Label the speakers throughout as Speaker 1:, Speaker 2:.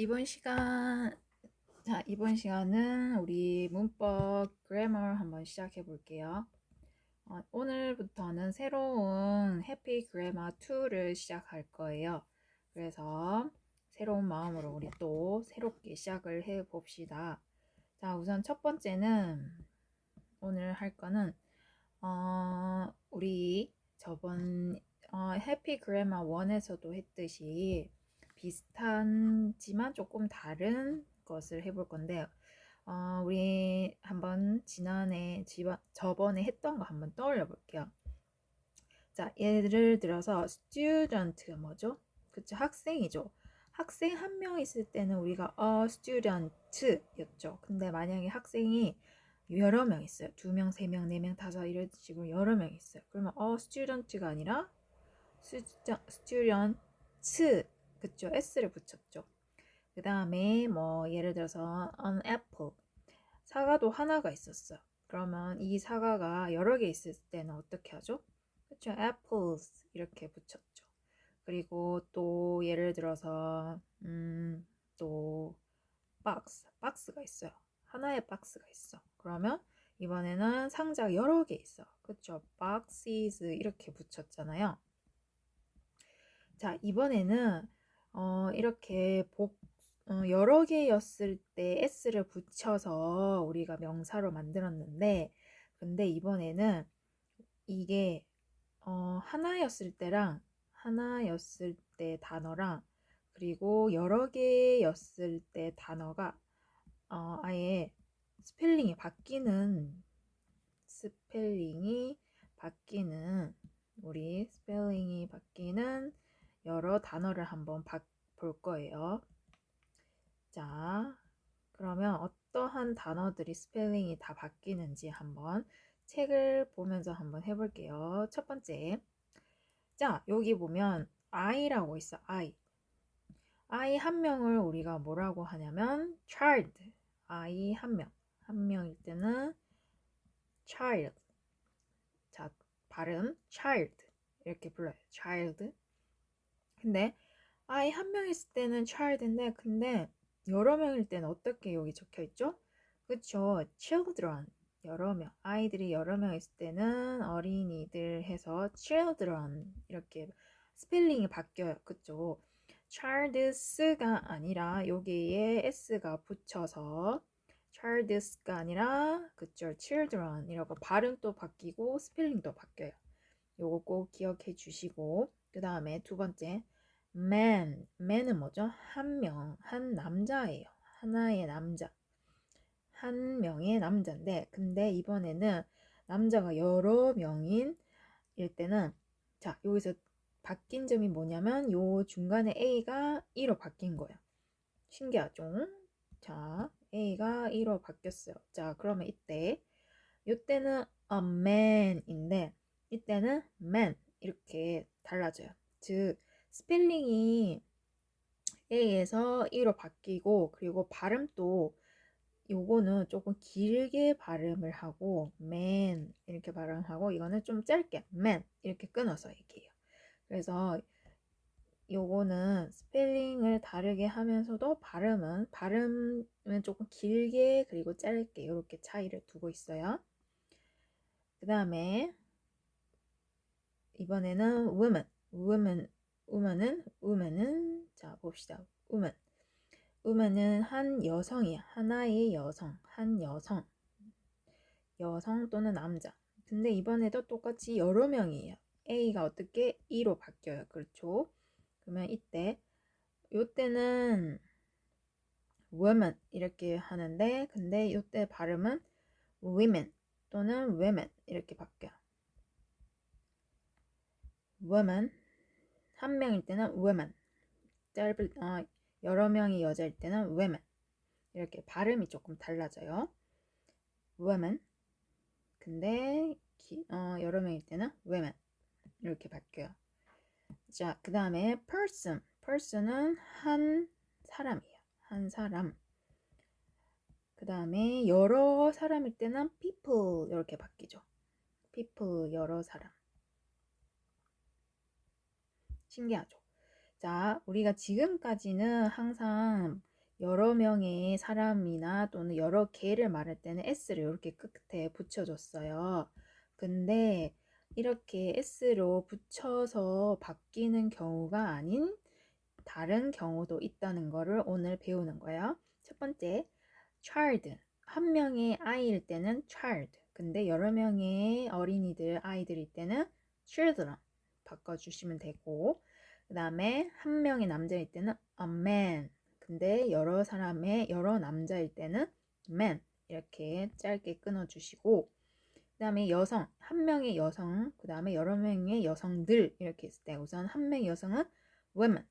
Speaker 1: 이번 시간, 자, 이번 시간은 우리 문법 그래머 한번 시작해 볼게요. 어, 오늘부터는 새로운 해피 그래머 2를 시작할 거예요. 그래서 새로운 마음으로 우리 또 새롭게 시작을 해 봅시다. 자, 우선 첫 번째는 오늘 할 거는 어, 우리 저번 어, 해피 그래머 1에서도 했듯이 비슷한지만 조금 다른 것을 해볼 건데 어, 우리 한번 지난해 저번에 했던 거 한번 떠올려 볼게요. 자, 예를 들어서 student가 뭐죠? 그쵸, 학생이죠. 학생 한 명 있을 때는 우리가 a student였죠. 근데 만약에 학생이 여러 명 있어요. 두 명, 세 명, 네 명, 다섯 이런 식으로 여러 명 있어요. 그러면 a student가 아니라 student 그쵸? s를 붙였죠. 그 다음에 뭐 예를 들어서 an apple 사과도 하나가 있었어요. 그러면 이 사과가 여러 개 있을 때는 어떻게 하죠? 그쵸? apples 이렇게 붙였죠. 그리고 또 예를 들어서 음, 또 박스, 박스가 있어요. 하나의 박스가 있어. 그러면 이번에는 상자 여러 개 있어. 그쵸? boxes 이렇게 붙였잖아요. 자, 이번에는 어, 이렇게 복, 어, 여러 개였을 때 s를 붙여서 우리가 명사로 만들었는데, 근데 이번에는 이게 어, 하나였을 때랑 하나였을 때 단어랑 그리고 여러 개였을 때 단어가 어, 아예 스펠링이 바뀌는 스펠링이 바뀌는 우리 스펠링이 바뀌는 여러 단어를 한번 볼 거예요. 자, 그러면 어떠한 단어들이 스펠링이 다 바뀌는지 한번 책을 보면서 한번 해볼게요. 첫 번째. 자, 여기 보면 I라고 있어. I. I 한 명을 우리가 뭐라고 하냐면 child. I 한 명. 한 명일 때는 child. 자, 발음 child. 이렇게 불러요. child. 근데 아이 한 명 있을 때는 child인데 근데 여러 명일 때는 어떻게 여기 적혀 있죠? 그쵸? children 여러 명 아이들이 여러 명 있을 때는 어린이들 해서 children 이렇게 스펠링이 바뀌어요. 그쵸? childs가 아니라 여기에 s가 붙여서 childs가 아니라 그쵸? children이라고 발음도 바뀌고 스펠링도 바뀌어요. 요거 꼭 기억해 주시고 그 다음에 두 번째 man, man은 뭐죠? 한 명, 한 남자예요. 하나의 남자. 한 명의 남자인데 근데 이번에는 남자가 여러 명인 일 때는 자 여기서 바뀐 점이 뭐냐면 요 중간에 A가 1로 바뀐 거예요. 신기하죠? 자 A가 1로 바뀌었어요. 자 그러면 이때 이때는 a man인데 이때는 man 이렇게 달라져요. 즉 스펠링이 A에서 E로 바뀌고 그리고 발음도 요거는 조금 길게 발음을 하고 man 이렇게 발음하고 이거는 좀 짧게 man 이렇게 끊어서 얘기해요. 그래서 요거는 스펠링을 다르게 하면서도 발음은 발음은 조금 길게 그리고 짧게 이렇게 차이를 두고 있어요. 그 다음에 이번에는 woman, woman, woman은 woman은 자 봅시다. woman, woman은 한 여성이야. 하나의 여성, 한 여성, 여성 또는 남자. 근데 이번에도 똑같이 여러 명이에요. A가 어떻게 E로 바뀌어요. 그렇죠? 그러면 이때 요때는 woman 이렇게 하는데 근데 요때 발음은 women 또는 women 이렇게 바뀌어요. Woman 한 명일 때는 woman 짧을 어, 여러 명이 여자일 때는 women 이렇게 발음이 조금 달라져요. woman 근데 기, 어, 여러 명일 때는 women 이렇게 바뀌어요. 자, 그 다음에 person person은 한 사람이에요. 한 사람. 그 다음에 여러 사람일 때는 people 이렇게 바뀌죠. people 여러 사람. 신기하죠. 자, 우리가 지금까지는 항상 여러 명의 사람이나 또는 여러 개를 말할 때는 s를 이렇게 끝에 붙여줬어요. 근데 이렇게 s로 붙여서 바뀌는 경우가 아닌 다른 경우도 있다는 거를 오늘 배우는 거예요. 첫 번째, child. 한 명의 아이일 때는 child. 근데 여러 명의 어린이들, 아이들일 때는 children. 바꿔주시면 되고, 그 다음에 한 명의 남자일 때는 a man. 근데 여러 사람의 여러 남자일 때는 man. 이렇게 짧게 끊어주시고, 그 다음에 여성, 한 명의 여성, 그 다음에 여러 명의 여성들 이렇게 있을 때 우선 한 명의 여성은 women,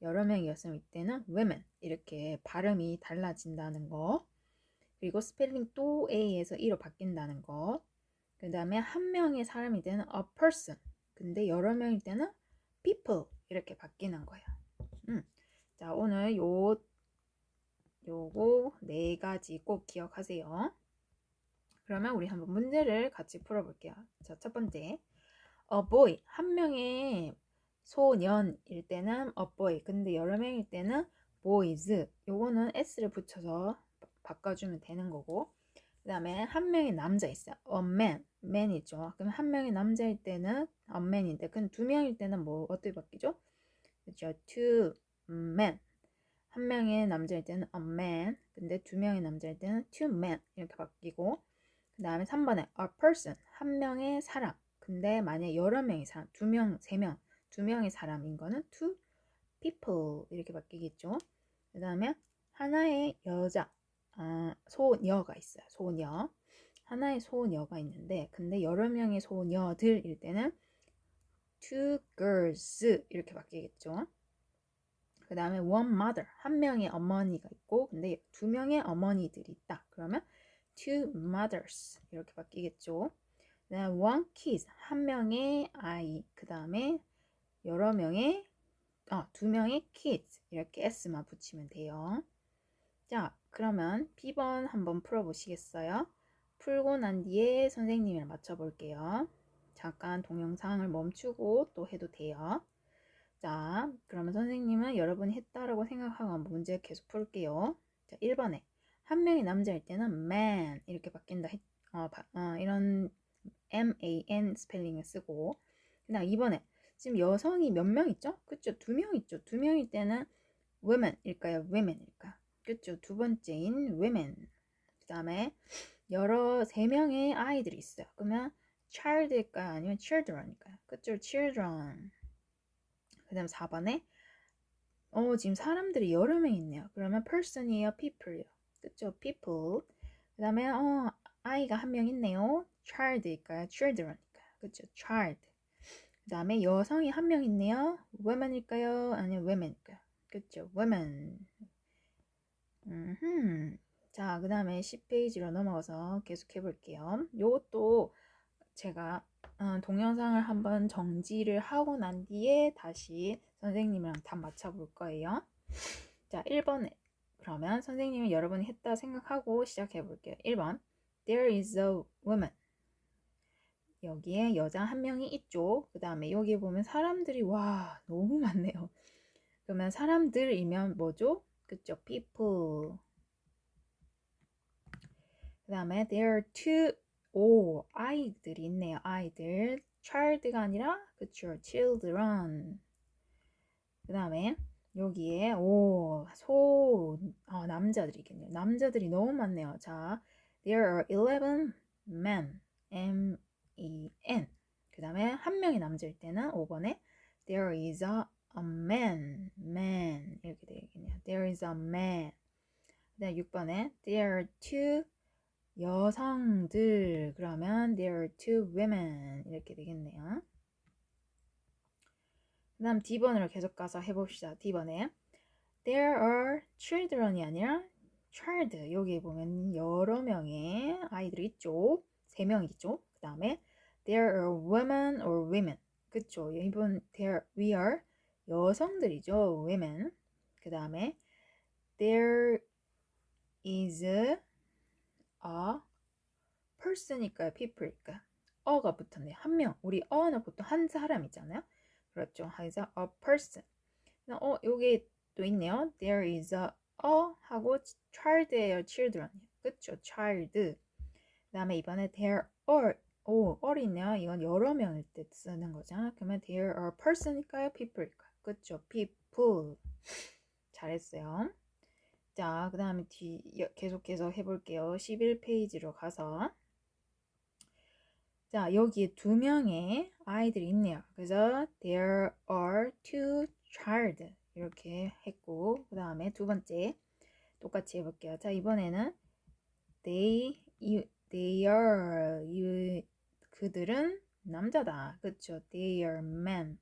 Speaker 1: 여러 명의 여성일 때는 women 이렇게 발음이 달라진다는 거 그리고 스펠링 또 A에서 E로 바뀐다는 거. 그 다음에 한 명의 사람일 때는 a person. 근데 여러 명일 때는 people 이렇게 바뀌는 거예요. 음. 자, 오늘 요 요거 네 가지 꼭 기억하세요. 그러면 우리 한번 문제를 같이 풀어볼게요. 자, 첫 번째. a boy. 한 명의 소년일 때는 a boy. 근데 여러 명일 때는 boys. 요거는 s를 붙여서 바꿔주면 되는 거고. 그 다음에 한 명의 남자 있어요. a man. Man이죠. 그럼 한 명의 남자일 때는 man인데, 그럼 두 명일 때는 뭐, 어떻게 바뀌죠? 그죠? two men. 한 명의 남자일 때는 a man. 근데 두 명의 남자일 때는 two men. 이렇게 바뀌고. 그 다음에 3번에 a person. 한 명의 사람. 근데 만약에 여러 명의 사람, 두 명, 세 명, 두 명의 사람인 거는 two people. 이렇게 바뀌겠죠. 그 다음에 하나의 여자, 아, 소녀가 있어요. 소녀. 하나의 소녀가 있는데, 근데 여러 명의 소녀들일 때는 two girls. 이렇게 바뀌겠죠. 그 다음에 one mother. 한 명의 어머니가 있고, 근데 두 명의 어머니들이 있다. 그러면 two mothers 이렇게 바뀌겠죠. 그다음 one kid 한 명의 아이 그 다음에 여러 명의 어, 두 명의 kids 이렇게 s만 붙이면 돼요. 자 그러면 B번 한번 풀어보시겠어요? 풀고 난 뒤에 선생님이랑 맞춰볼게요. 잠깐 동영상을 멈추고 또 해도 돼요. 자 그러면 선생님은 여러분이 했다라고 생각하고 문제 계속 풀게요. 자 1번에 한 명의 남자일 때는 man 이렇게 바뀐다 했, 어, 바, 어, 이런 man 스펠링을 쓰고 그다음 2번에 지금 여성이 몇 명 있죠? 그쵸? 두 명 있죠. 두 명일 때는 women일까요? women일까? 그쵸? 두 번째인 women. 그 다음에 여러 세 명의 아이들이 있어요. 그러면 child일까요? 아니면 children일까요? 그쵸? children. 그 다음 4번에 어, 지금 사람들이 여러 명 있네요. 그러면 person이에요? people이요? 그쵸? people. 그 다음에 어, 아이가 한 명 있네요. child일까요? children일까요? 그쵸? child. 그 다음에 여성이 한 명 있네요. women일까요? 아니면 women일까요? 그쵸? women. 음흠. 자, 그 다음에 10페이지로 넘어가서 계속 해볼게요. 요것도 제가 어, 동영상을 한번 정지를 하고 난 뒤에 다시 선생님이랑 답 맞춰볼 거예요. 자, 1번에 그러면 선생님이 여러분이 했다 생각하고 시작해 볼게요. 1번 There is a woman. 여기에 여자 한 명이 있죠. 그 다음에 여기 보면 사람들이 와 너무 많네요. 그러면 사람들이면 뭐죠? 그쵸? people. 그 다음에 there are two 오 아이들이 있네요. 아이들 child가 아니라 그쵸? children. 그 다음에 여기에 오, 소, 어, 남자들이겠네요. 남자들이 너무 많네요. 자, there are 11 men, M-E-N. 그 다음에 한 명의 남자일 때는 5번에 there is a, a man, man 이렇게 되겠네요. there is a man. 그 다음에 6번에 there are two 여성들 그러면 there are two women 이렇게 되겠네요. 그 다음 D번으로 계속 가서 해봅시다. D번에 There are children이 아니라 child 여기 보면 여러 명의 아이들이 있죠. 세명 있죠. 그 다음에 There are women or women 그쵸. 이번 there we are 여성들이죠. women 그 다음에 There is a person일까요? people일까요? 어가 붙었네요. 한 명. 우리 어는 보통 한 사람이잖아요. 그렇죠. has a person. 어, 여기 또 있네요. There is a, a 하고 child예요. children. 그쵸? child. 그 다음에 이번에 there are 오, 어리 있네요. 이건 여러 명일 때 쓰는 거죠. 그러면 there are person일까요? people일까요? 그쵸? people. 잘했어요. 자, 그 다음에 뒤 계속해서 해볼게요. 11페이지로 가서 자, 여기에 두 명의 아이들이 있네요. 그래서 there are two child 이렇게 했고 그 다음에 두 번째 똑같이 해볼게요. 자, 이번에는 they, they are you, 그들은 남자다. 그쵸? They are men.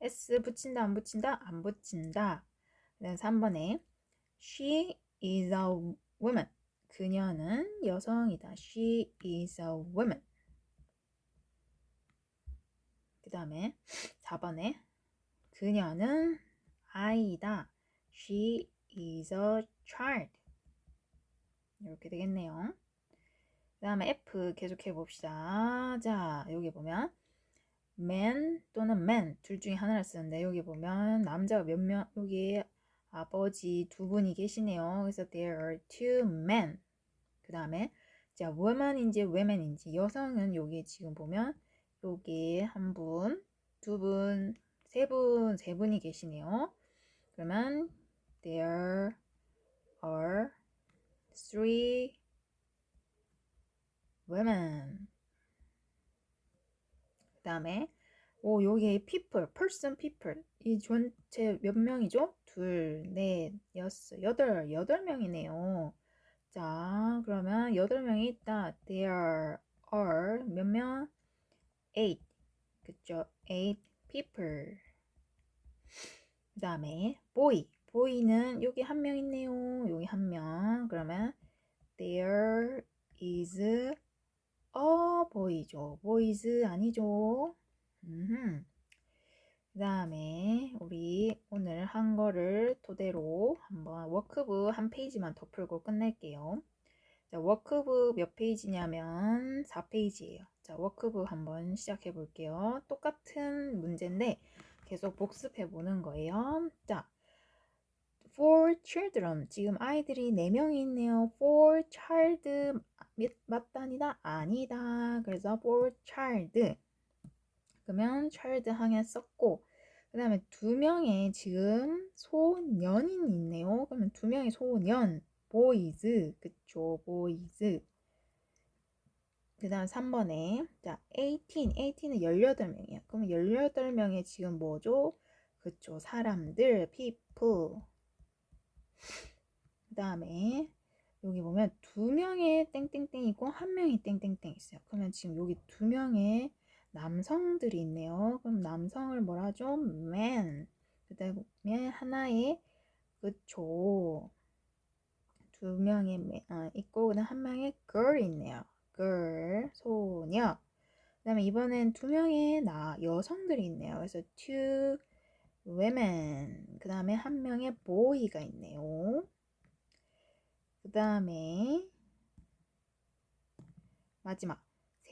Speaker 1: S 붙인다 안 붙인다? 안 붙인다. 그 다음 3번에 She is a woman. 그녀는 여성이다. She is a woman. 그 다음에 4번에 그녀는 아이다. She is a child. 이렇게 되겠네요. 그 다음에 F 계속해 봅시다. 자, 여기 보면 man 또는 man 둘 중에 하나를 쓰는데 여기 보면 남자가 몇 명, 여기 아버지 두 분이 계시네요. 그래서 there are two men. 그 다음에 자, woman인지 women인지 여성은 여기 지금 보면 여기 한 분, 두 분, 세 분, 세 분이 계시네요. 그러면 there are three women. 그 다음에 오 여기에 people, person, people 이 전체 몇 명이죠? 둘, 넷, 여섯, 여덟, 여덟 명이네요. 자 그러면 여덟 명이 있다. There are 몇 명? Eight. 그쵸? Eight people. 그 다음에 boy. boy는 여기 한 명 있네요. 여기 한 명. 그러면 there is a boy죠. boys 아니죠. 그 다음에 우리 오늘 한 거를 토대로 한번 워크북 한 페이지만 더 풀고 끝낼게요. 자, 워크북 몇 페이지냐면 4페이지예요. 자, 워크북 한번 시작해 볼게요. 똑같은 문제인데 계속 복습해 보는 거예요. 자, for children 지금 아이들이 4명이 있네요. for child 맞다니다 아니다. 그래서 for child 그러면 child 항에 썼고 그 다음에 두 명의 지금 소년이 있네요. 그러면 두 명의 소년 boys 그쵸 boys 그 다음 3번에 자 18, 18은 18명이에요. 그러면 18명의 지금 뭐죠? 그쵸 사람들 people 그 다음에 여기 보면 두 명의 땡땡땡 있고 한 명이 땡땡땡 있어요. 그러면 지금 여기 두 명의 남성들이 있네요. 그럼 남성을 뭐라 하죠? man. 그 다음에 하나의 그쵸. 두 명의 어, 있고 그다음 한 명의 girl 있네요. girl 소녀. 그다음에 이번엔 두 명의 나 여성들이 있네요. 그래서 two women. 그다음에 한 명의 boy가 있네요. 그다음에 마지막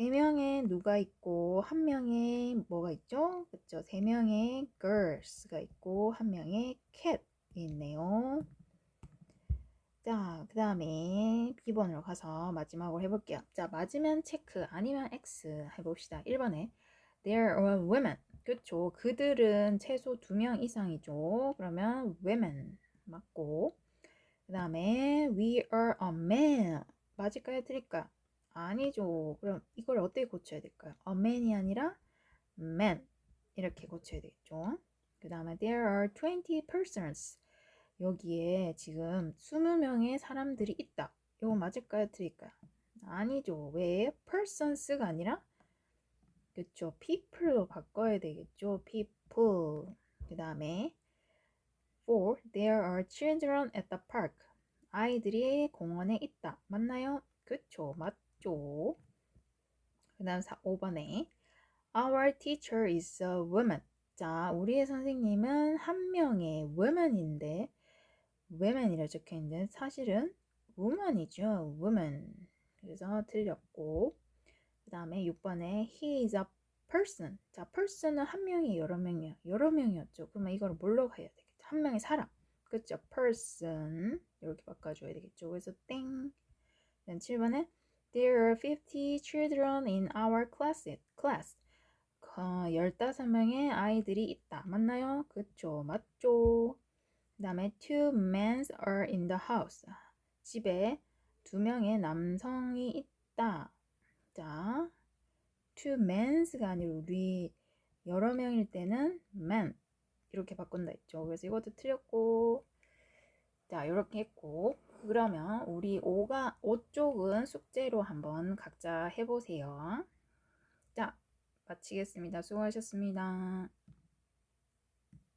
Speaker 1: 세 명의 누가 있고 한 명의 뭐가 있죠? 그렇죠. 세 명의 girls가 있고 한 명의 cat이 있네요. 자, 그 다음에 B번으로 가서 마지막으로 해볼게요. 자, 맞으면 체크, 아니면 X 해봅시다. 1번에 There are women. 그쵸. 그들은 최소 두명 이상이죠. 그러면 women 맞고 그 다음에 We are a man. 맞을까요? 드릴까요? 아니죠. 그럼 이걸 어떻게 고쳐야 될까요? A man이 아니라 man. 이렇게 고쳐야 되겠죠. 그 다음에 There are 20 persons. 여기에 지금 20명의 사람들이 있다. 이거 맞을까요? 드릴까요? 아니죠. 왜? persons가 아니라 그쵸. people로 바꿔야 되겠죠. people. 그 다음에 for there are children at the park. 아이들이 공원에 있다. 맞나요? 그쵸. 맞 죠. 그 다음 5번에 Our teacher is a woman. 자, 우리의 선생님은 한 명의 woman인데 woman이라 적혀 있는데 사실은 woman이죠. woman. 그래서 틀렸고 그 다음에 6번에 he is a person. 자, person은 한 명이 여러 명이요. 여러 명이었죠. 그러면 이걸 뭘로 가야 되겠죠? 한 명의 사람. 그쵸? person 이렇게 바꿔줘야 되겠죠. 그래서 땡. 7번에 There are 50 children in our class. class. 어, 15명의 아이들이 있다. 맞나요? 그쵸? 맞죠? 그 다음에 two men are in the house. 집에 두 명의 남성이 있다. 자, two men's 가 아니라 우리 여러 명일 때는 men 이렇게 바꾼다 했죠. 그래서 이것도 틀렸고 자 이렇게 했고 그러면 우리 5가 5쪽은 숙제로 한번 각자 해보세요. 자 마치겠습니다. 수고하셨습니다.